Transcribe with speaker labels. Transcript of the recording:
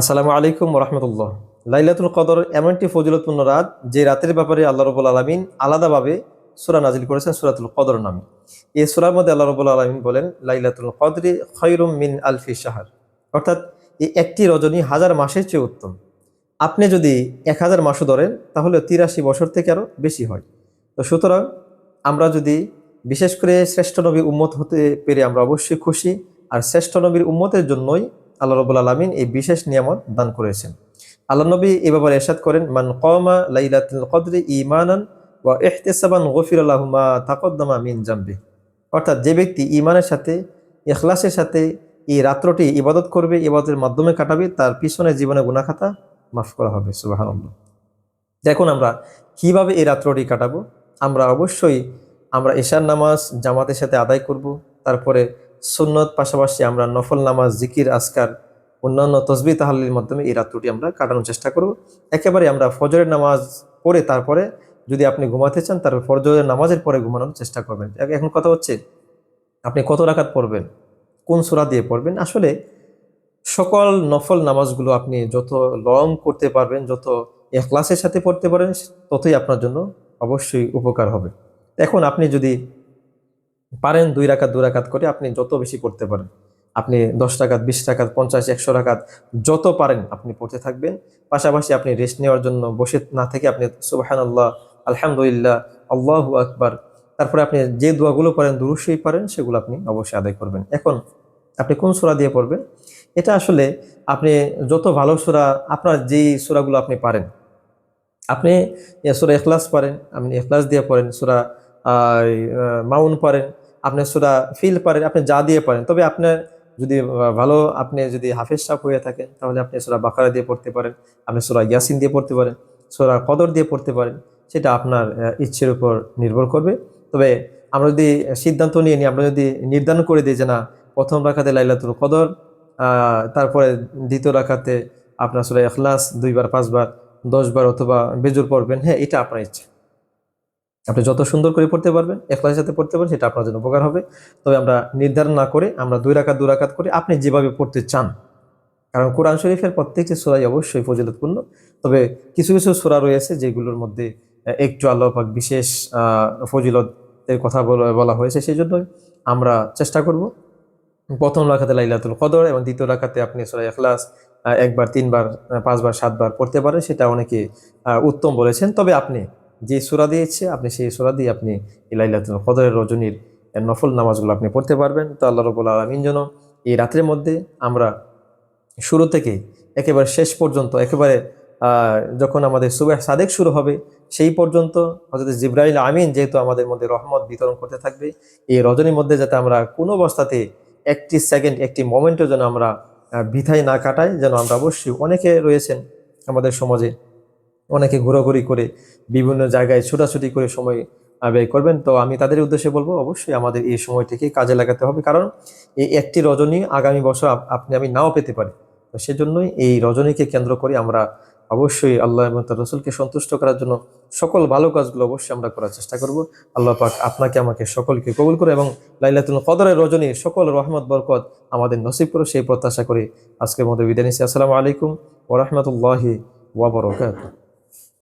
Speaker 1: আসসালামু আলাইকুম রহমতুল্লাহ। লাইলাতুল কদর এমন একটি ফজিলতপূর্ণ রাত যে রাতের ব্যাপারে আল্লাহ রবুল আলমিন আলাদাভাবে সুরা নাজিল করেছেন, সুরাতুল কদর নামে। এই সুরার মধ্যে আল্লাহ রবুল আলমিন বলেন, লাইলাতুল কদরি খৈরুম মিন আলফি শাহার। অর্থাৎ এই একটি রজনী হাজার মাসের চেয়ে উত্তম। আপনি যদি এক হাজার মাসও ধরেন, তাহলে তিরাশি বছর থেকে আরও বেশি হয়। তো সুতরাং আমরা যদি বিশেষ করে শ্রেষ্ঠ নবী উম্মত হতে পেরে আমরা অবশ্যই খুশি, আর শ্রেষ্ঠ নবীর উম্মতের জন্যই আল্লাহ রবুল আলমিন এই বিশেষ নিয়ামত দান করেছেন। আল্লাহ নবী এ ব্যাপারে এরশাদ করেন, মান কমা লাইলাতুল কদরি ইমানান ওয়া ইহতিসাবান গফির আল্লাহুমা তাকদ্দামা মিন জাম্বি অর্থাৎ যে ব্যক্তি ইমানের সাথে এখলাসের সাথে এই রাত্রটি ইবাদত করবে, ইবাদতের মাধ্যমে কাটাবে, তার পিছনে জীবনে গুণাখাতা মাফ করা হবে সুবাহান্লাহ দেখুন আমরা কীভাবে এই রাত্রটি কাটাবো। আমরা অবশ্যই আমরা ঈশার নামাজ জামাতের সাথে আদায় করব, তারপরে সুন্নত, পাশাপাশি আমরা নফল নামাজ, জিকির, আজকার, অন্যান্য তসবি তাহালির মাধ্যমে এই রাত্রটি আমরা কাটানোর চেষ্টা করব। একেবারে আমরা ফজরের নামাজ পড়ে তারপরে যদি আপনি ঘুমাতে চান তারপর ফজরের নামাজের পরে ঘুমানোর চেষ্টা করবেন। এখন কথা হচ্ছে, আপনি কত রাখাত পড়বেন? কোন সুরা দিয়ে পড়বেন? আসলে সকল নফল নামাজগুলো আপনি যত লং করতে পারবেন, যত ক্লাসের সাথে পড়তে পারেন ততই আপনার জন্য অবশ্যই উপকার হবে। এখন আপনি যদি পারেন দুই রাকাত, দু রাকাত করে আপনি যত বেশি পড়তে পারেন। আপনি দশ টাকাত বিশ টাকাত পঞ্চাশ, একশো টাকাত যত পারেন আপনি পড়তে থাকবেন। পাশাপাশি আপনি রেস্ট নেওয়ার জন্য বসে না থেকে আপনি সুবাহান আল্লাহ আলহামদুলিল্লাহ, আল্লাহু আকবার, তারপরে আপনি যে দোয়াগুলো পারেন দুরুশই পারেন, সেগুলো আপনি অবশ্যই আদায় করবেন। এখন আপনি কোন সুরা দিয়ে পড়বেন? এটা আসলে আপনি যত ভালো সুরা, আপনার যেই সুরাগুলো আপনি পারেন। আপনি সুরা এখলাস পারেন, আপনি এখলাস দিয়ে পড়েন, সুরা মাউন পারেন আপনি সুরা ফিল পারেন, আপনি যা দিয়ে পারেন। তবে আপনার যদি ভালো, আপনি যদি হাফেজ সাপ হয়ে থাকেন, তাহলে আপনি সুরা বাকারা দিয়ে পড়তে পারেন, আপনি সুরা ইয়াসিন দিয়ে পড়তে পারেন, সুরা কদর দিয়ে পড়তে পারেন, সেটা আপনার ইচ্ছের উপর নির্ভর করবে। তবে আমরা যদি সিদ্ধান্ত নিয়ে নিই, আমরা যদি নির্ধারণ করে দিই যে না, প্রথম রাখাতে লাইলাতুল কদর তারপরে দ্বিতীয় রাখাতে আপনার সুরা এখলাস দুইবার, পাঁচবার, দশবার অথবা বেজুর পড়বেন হ্যাঁ এটা আপনার ইচ্ছে। আপনি যত সুন্দর করে পড়তে পারবেন, এখলাসের সাথে পড়তে পারবেন, সেটা আপনার জন্য উপকার হবে। তবে আমরা নির্ধারণ না করে আমরা দুই রাকাত, দু রাকাত করে আপনি যেভাবে পড়তে চান। কারণ কোরআন শরীফের প্রত্যেকটি সোরাই অবশ্যই ফজিলতপূর্ণ। তবে কিছু কিছু সোরা রয়েছে যেগুলোর মধ্যে একটু আল্লাপাক বিশেষ ফজিলতের কথা বলা হয়েছে। সেই জন্যই আমরা চেষ্টা করব। প্রথম রাখাতে লাইলাতুল কদর এবং দ্বিতীয় রাখাতে আপনি সোরা এখলাস একবার, তিনবার পাঁচবার, সাতবার পড়তে পারেন, সেটা অনেকে উত্তম বলেছেন। তবে আপনি যে সুরা দিয়েছে, আপনি সেই সুরা দিয়ে আপনি ইলাইলাতুল কদরের রজনীর নফল নামাজগুলো আপনি পড়তে পারবেন। তো আল্লাহ রবুল আলমিন যেন এই রাতের মধ্যে আমরা শুরু থেকে একেবারে শেষ পর্যন্ত, একেবারে যখন আমাদের সুবাহ সাদেক শুরু হবে, সেই পর্যন্ত হজরত জিব্রাইল আমিন যেহেতু আমাদের মধ্যে রহমত বিতরণ করতে থাকবে, এই রজনীর মধ্যে যাতে আমরা কোনো অবস্থাতে একটি সেকেন্ড, একটি মোমেন্টও যেন আমরা বিথাই না কাটাই, যেন আমরা অবশ্যই অনেকে রয়েছেন আমাদের সমাজে। অনেকে ঘোরাঘুরি করে বিভিন্ন জায়গায় ছুটাছুটি করে সময় ব্যয় করবেন। তো আমি তাদের উদ্দেশ্যে বলব, অবশ্যই আমাদের এই সময়টিকে কাজে লাগাতে হবে। কারণ এই একটি রজনী আগামী বছর আপনি, আমি নাও পেতে পারি। তো সেজন্যই এই রজনীকে কেন্দ্র করে আমরা অবশ্যই আল্লাহ এবং রসুলকে সন্তুষ্ট করার জন্য সকল ভালো কাজগুলো অবশ্যই আমরা করার চেষ্টা করব। আল্লাহ পাক আপনাকে, আমাকে সকলকে কবুল করে এবং লাইলাতুল কদরের রজনী সকল রহমত, বরকত আমাদের নসিব করে সেই প্রত্যাশা করে আজকের মধ্যে বিদায় নিচ্ছি। আসসালামু আলাইকুম ওরহমতুল্লাহি ওয়াবরকাত